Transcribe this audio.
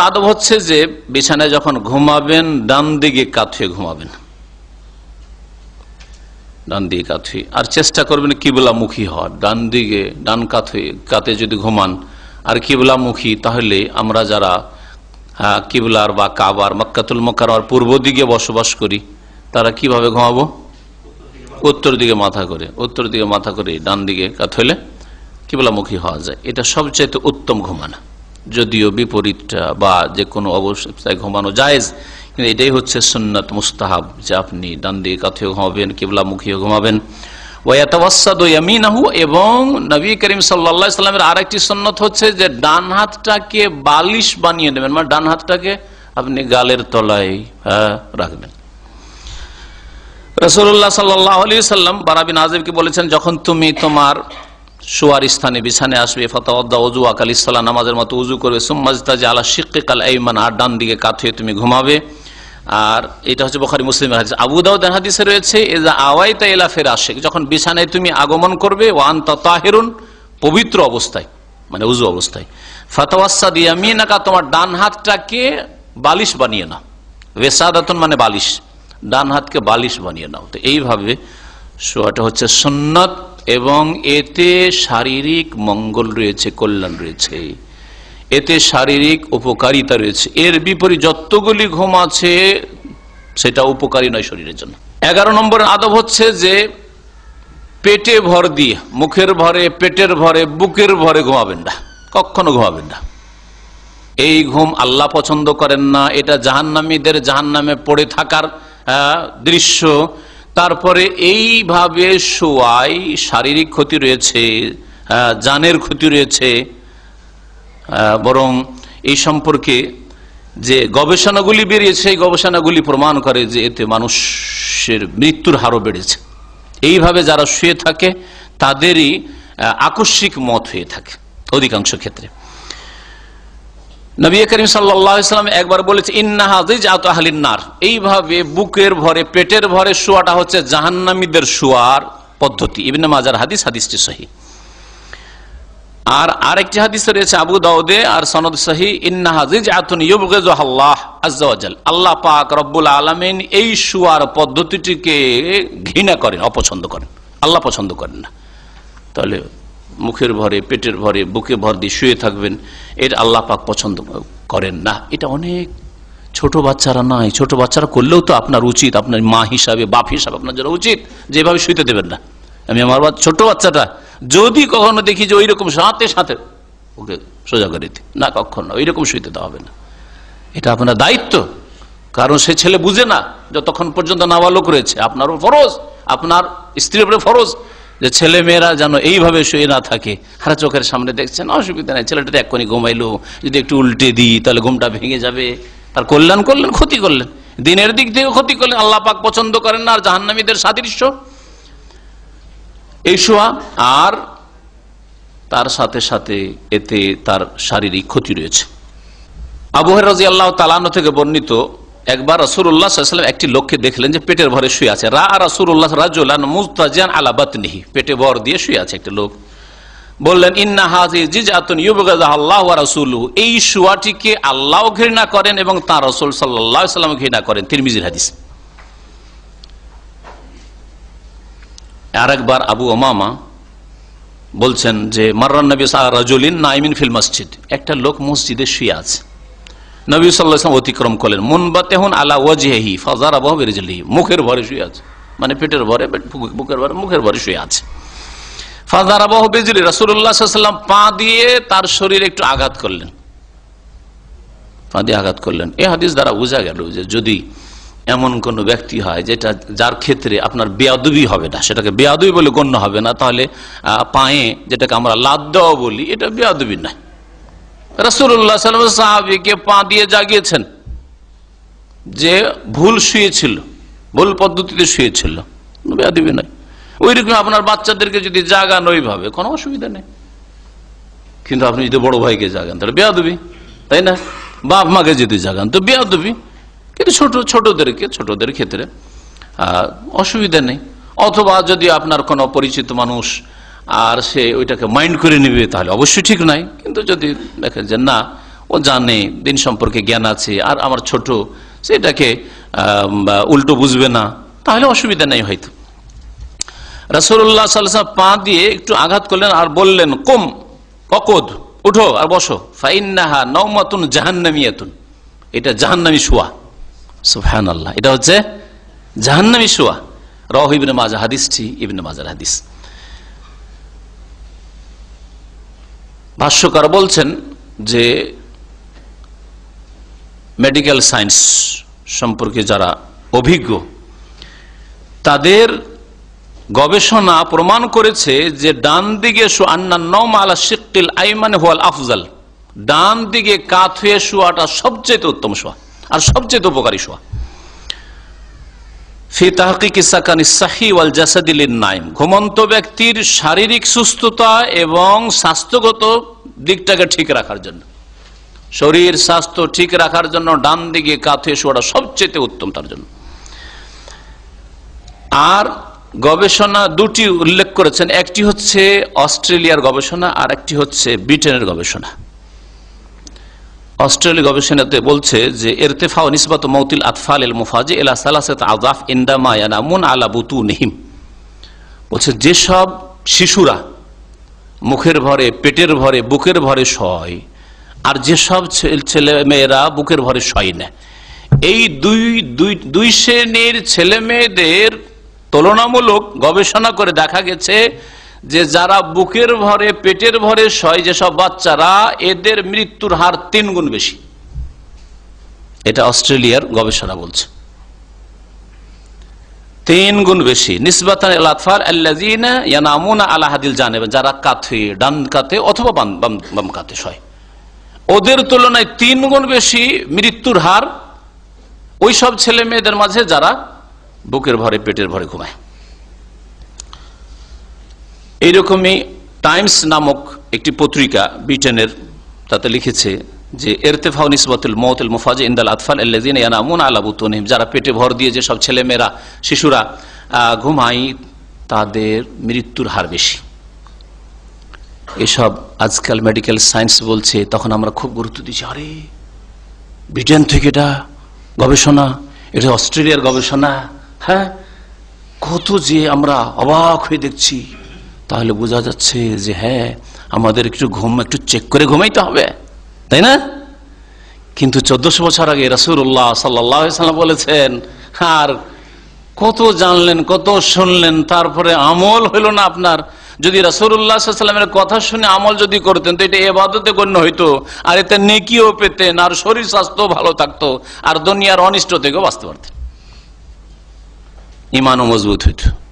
আদব হচ্ছে যে বিছানায় যখন ঘুমাবেন ডান দিকে কাত হয়ে ঘুমাবেন। ডান দিকে কাত হয়ে। আর চেষ্টা করবেন কিবলামুখী হওয়ার। ডান দিকে ডান কাত কাতে যদি ঘুমান আর কিবলামুখী তাহলে আমরা যারা হ্যাঁ, কিবলার বা কাবার মক্কাতুল মক্কার পূর্ব দিকে বসবাস করি তারা কীভাবে ঘুমাবো? উত্তর দিকে মাথা করে। উত্তর দিকে মাথা করে ডান দিকে কাত হইলে কিবলামুখী হওয়া যায়। এটা সবচাইতে উত্তম ঘুমানো। যদিও বিপরীতটা বা যে কোনো অবস্থায় ঘুমানো জায়েজ কিন্তু এটাই হচ্ছে সুন্নত মুস্তাহাব যে আপনি ডান দিকে কাথেও ঘুমাবেন কিবলামুখীও ঘুমাবেন। এবং নবী করিম সাল্লা সাল্লামের সন্ন্যত হচ্ছে যে ডান হাতটাকে বালিশ বানিয়ে নেবেন মানে ডান হাতটাকে আপনি গালের তলায় হ্যাঁ, রাখবেন। সাল্লাম বারাবিন আজবকে বলেছেন যখন তুমি তোমার শোয়ার স্থানে, বিছানে আসবে ফতাওয়াদ্দা অজু আকাল ইসাল্লাহ নামাজের মতো উজু করবে সুম্মাজতা যে আলা শিক্কে কাল এইমান আর ডান দিকে কাত হয়ে তুমি ঘুমাবে। আর এটা হচ্ছে বখারি, মুসলিমের হাদিস। আবু দাউদ হাদিসে রয়েছে এজা আওয়াইতা এলা ফের আসে যখন বিছানায় তুমি আগমন করবে ওয়ান তাহেরুন পবিত্র অবস্থায় মানে উজু অবস্থায়। ফতাওয়াসা দিয়ামিনাকা তোমার ডান হাতটাকে বালিশ বানিয়ে নাও। ওয়েসাদাতুন মানে বালিশ। ডান হাতকে বালিশ বানিয়ে নাও। তো এইভাবে শোয়াটা হচ্ছে সুন্নত। এবং এতে শারীরিক মঙ্গল রয়েছে, কল্যাণ রয়েছে। এতে শারীরিক উপকারিতা রয়েছে। এর বিপরীত যতগুলি ঘুম আছে, সেটা উপকারী নয় শরীরের জন্য। এগারো নম্বর আদব হচ্ছে যে, পেটে ভর দিয়ে, মুখের ভরে, পেটের ভরে, বুকের ভরে ঘুমাবেন না। কখনো ঘুমাবেন না। এই ঘুম আল্লাহ পছন্দ করেন না। এটা জাহান্নামীদের জাহান্নামে পড়ে থাকার দৃশ্য। তারপরে এইভাবে শোয়াই শারীরিক ক্ষতি রয়েছে জানের ক্ষতি রয়েছে বরং এই সম্পর্কে যে গবেষণাগুলি বেরিয়েছে এই গবেষণাগুলি প্রমাণ করে যে এতে মানুষের মৃত্যুর হারও বেড়েছে। এইভাবে যারা শুয়ে থাকে, তাদেরই আকস্মিক মত হয়ে থাকে অধিকাংশ ক্ষেত্রে। নবী করিম সাল্লাম একবার বলেছে ইন্নাহাজিনার এইভাবে বুকের ভরে, পেটের ভরে শোয়াটা হচ্ছে জাহান্নামীদের শোয়ার পদ্ধতি। ইবিন মাজার হাদিস, হাদিসটি সহি। আর আরেকটি হাদিস রয়েছে আবু দাউদে, আর সনদ সহি ইন্নাহাজিজ আতুন আল্লাহ আজ্জাওয়াজাল আল্লাহ পাক রব্বুল আলমিন এই শুয়ার পদ্ধতিটিকে ঘৃণা করেন, অপছন্দ করেন। আল্লাহ পছন্দ করেন না। তাহলে মুখের ভরে, পেটের ভরে, বুকে ভর দিয়ে শুয়ে থাকবেন। এটা আল্লাহ পাক পছন্দ করেন না। এটা অনেক ছোট বাচ্চারা নাই ছোট বাচ্চারা করলেও তো আপনার উচিত, আপনার মা হিসাবে, বাপ হিসাবে আপনার জন্য উচিত যেভাবে শুইতে দেবেন না। আমি আমার ছোট বাচ্চাটা যদি কখনো দেখি যে ওইরকম সাথে সাথে, ওকে সোজা করে দিই। না, কখনো ওইরকম শুইতে দেওয়া হবে না। এটা আপনার দায়িত্ব। কারণ সে ছেলে বুঝে না যতক্ষণ পর্যন্ত নাবালক রয়েছে। আপনারও ফরজ, আপনার স্ত্রীর ফরজ। যে ছেলে মেয়েরা যেন এইভাবে শুয়ে না থাকে। হারা চোখের সামনে দেখছেন, অসুবিধা নাই ছেলেটা এক্ষুনি ঘুমাইলো, যদি একটু উল্টে দিই, তাহলে ঘুমটা ভেঙে যাবে। আর কল্যাণ করলেন, ক্ষতি করলেন। দিনের দিক থেকে ক্ষতি করলেন, আল্লাহ পাক পছন্দ করেন না, আর জাহান্নামীদের সাদৃশ্য। এই শোয়া, আর তার সাথে সাথে এতে তার শারীরিক ক্ষতি রয়েছে। আবুহের রাজি আল্লাহ তালানো থেকে বর্ণিত একবার রসুল্লাহ সাল্লাম একটি লোককে দেখলেন যে পেটের ভরে শুয়ে আছে। রা রসুল্লাহ রাজুল্লাহ মুস্তাজান আলাবাতনিহি পেটে ভর দিয়ে শুয়ে আছে একটা লোক। বললেন, ইন্না হাজি আল্লাহ এই শুয়াটিকে আল্লাহ ঘৃণা করেন এবং তার রসুল সাল্লাম ঘৃণা করেন। তিরমিজির হাদিস। আরেকবার আবু ওমামা বলছেন যে, মার্রান নবী রাজুলিন নাইমিন ফিল মসজিদ। একটা লোক মসজিদে শুয়ে আছে। নবী সাল্লাম অতিক্রম করলেন। মুনবাতে হন আলা ওয়াজহি ফাজার আবহ বেরিজলি মুখের ভরে শুয়ে আছে। মানে পেটের ভরে বুকের ভরে, মুখের ভরে শুয়ে আছে। ফাজার আবহ বেজলি রাসুল্লাহাম পা দিয়ে তার শরীরে একটু আঘাত করলেন। পা দিয়ে আঘাত করলেন। এ হাদিস দ্বারা বোঝা গেল যে যদি এমন কোন ব্যক্তি হয় যেটা, যার ক্ষেত্রে আপনার বেয়াদুবি হবে না, সেটাকে বেয়াদুবি বলে গণ্য হবে না, তাহলে পায়ে যেটাকে আমরা লাদ দেওয়া বলি, এটা বেয়াদুবি নয়। রসুল্লাহ সাল্লাম সাহাবিকে পা দিয়ে জাগিয়েছেন যে ভুল শুয়েছিল, ভুল পদ্ধতিতে শুয়েছিল। বেয়াদুবি নয় ওই রকম আপনার বাচ্চাদেরকে যদি জাগান ওইভাবে, কোনো অসুবিধা নেই। কিন্তু আপনি যদি বড় ভাইকে জাগান, তাহলে বেয়াদুবি, তাই না? বাপ মাকে যদি জাগান, তো বেয়াদুবি। কিন্তু ছোট, ছোটদেরকে, ছোটদের ক্ষেত্রে অসুবিধা নেই। অথবা যদি আপনার কোনো পরিচিত মানুষ আর সে ওইটাকে মাইন্ড করে নেবে তাহলে অবশ্যই ঠিক নাই। কিন্তু যদি দেখেন যে না, ও জানে, দিন সম্পর্কে জ্ঞান আছে, আর আমার ছোট, সেটাকে উল্টো বুঝবে না, তাহলে অসুবিধা নেই হয়তো। রাসুল্লাহ সাল্লাম পা দিয়ে একটু আঘাত করলেন আর বললেন, কম, অকদ, উঠো আর বসো। ফাইন্নাহা নৌমাতুন জাহান্নামিয়াতুন। এটা জাহান্নামি শোয়া। সুফহান আল্লাহ এটা হচ্ছে জাহান্নামি শোয়া। রহ ইবনে মাজা, হাদিসটি ইবনে মাজার হাদিস। ভাষ্যকার বলছেন যে মেডিকেল সায়েন্স সম্পর্কে যারা অভিজ্ঞ, তাদের গবেষণা প্রমাণ করেছে যে ডান দিকে আফজাল, ডান দিকে কাত হয়ে শোয়াটা সবচেয়ে উত্তম শোয়া, আর সবচেয়ে উপকারী শোয়া। ঘুমন্ত ব্যক্তির শারীরিক সুস্থতা এবং স্বাস্থ্যগত দিকটাকে ঠিক রাখার জন্য। শরীর স্বাস্থ্য ঠিক রাখার জন্য ডান দিকে কাঁথে শোয়াটা সবচেয়ে উত্তম তার জন্য। আর গবেষণা দুটি উল্লেখ করেছেন। একটি হচ্ছে অস্ট্রেলিয়ার গবেষণা আর একটি হচ্ছে ব্রিটেনের গবেষণা। অস্ট্রেলিয়া গবেষণাতে বলছে যে এরতেফা ও নিসবাত মৌতিল আতফাল এল মুফাজি এলা সালাসেত আজাফ ইন্দামা মুন আলা বুতু নিহিম বলছে, যেসব শিশুরা মুখের ভরে, পেটের ভরে, বুকের ভরে শয়, আর যেসব ছেলে মেয়েরা বুকের ভরে শয় না, এই দুই দুই দুই শ্রেণির ছেলে মেয়েদের তুলনামূলক গবেষণা করে দেখা গেছে যে যারা বুকের ভরে, পেটের ভরে শয় যেসব বাচ্চারা, এদের মৃত্যুর হার তিন গুণ বেশি। এটা অস্ট্রেলিয়ার গবেষণা বলছে। তিন গুণ বেশি। নিসবাতান আলাতফার আল্লাযিনা ইয়ানামুনা আলা যারা কাতে ডান কাতে অথবা বাম, বাম- কাতে শয় ওদের তুলনায় তিন গুণ বেশি মৃত্যুর হার ওই সব ছেলে মেয়েদের মাঝে যারা বুকের ভরে, পেটের ভরে ঘুমায়। এইরকমই টাইমস নামক একটি পত্রিকা ব্রিটেনের তাতে লিখেছে যে, এরতেফাউ নিসবতুল মৌতুল মুফাজ ইন্দাল আতফাল আল্লাযিন ইয়ানামুন আলা বুতুনিহিম। যারা পেটে ভর দিয়ে যে সব ছেলে মেয়েরা শিশুরা ঘুমায়, তাদের মৃত্যুর হার বেশি। এসব আজকাল মেডিকেল সায়েন্স বলছে, তখন আমরা খুব গুরুত্ব দিচ্ছি, আরে, ব্রিটেন থেকে এটা গবেষণা, এটা অস্ট্রেলিয়ার গবেষণা হ্যাঁ? কত যে আমরা অবাক হয়ে দেখছি। তাহলে বোঝা যাচ্ছে যে হ্যাঁ আমাদের একটু ঘুম, একটু চেক করে ঘুমাইতে হবে। তাই না? কিন্তু চোদ্দশো বছর আগে রসুল্লাহ সাল্লাম বলেছেন, আর কত জানলেন, কত শুনলেন, তারপরে আমল হইল না আপনার? যদি রসুল্লাহামের কথা শুনে আমল যদি করতেন, তো এটা এবাদতে গণ্য হইতো। আর এতে নেকিও পেতেন, আর শরীর স্বাস্থ্য ভালো থাকতো, আর দুনিয়ার অনিষ্ট থেকেও বাঁচতে পারতেন। ইমানও মজবুত হইতো।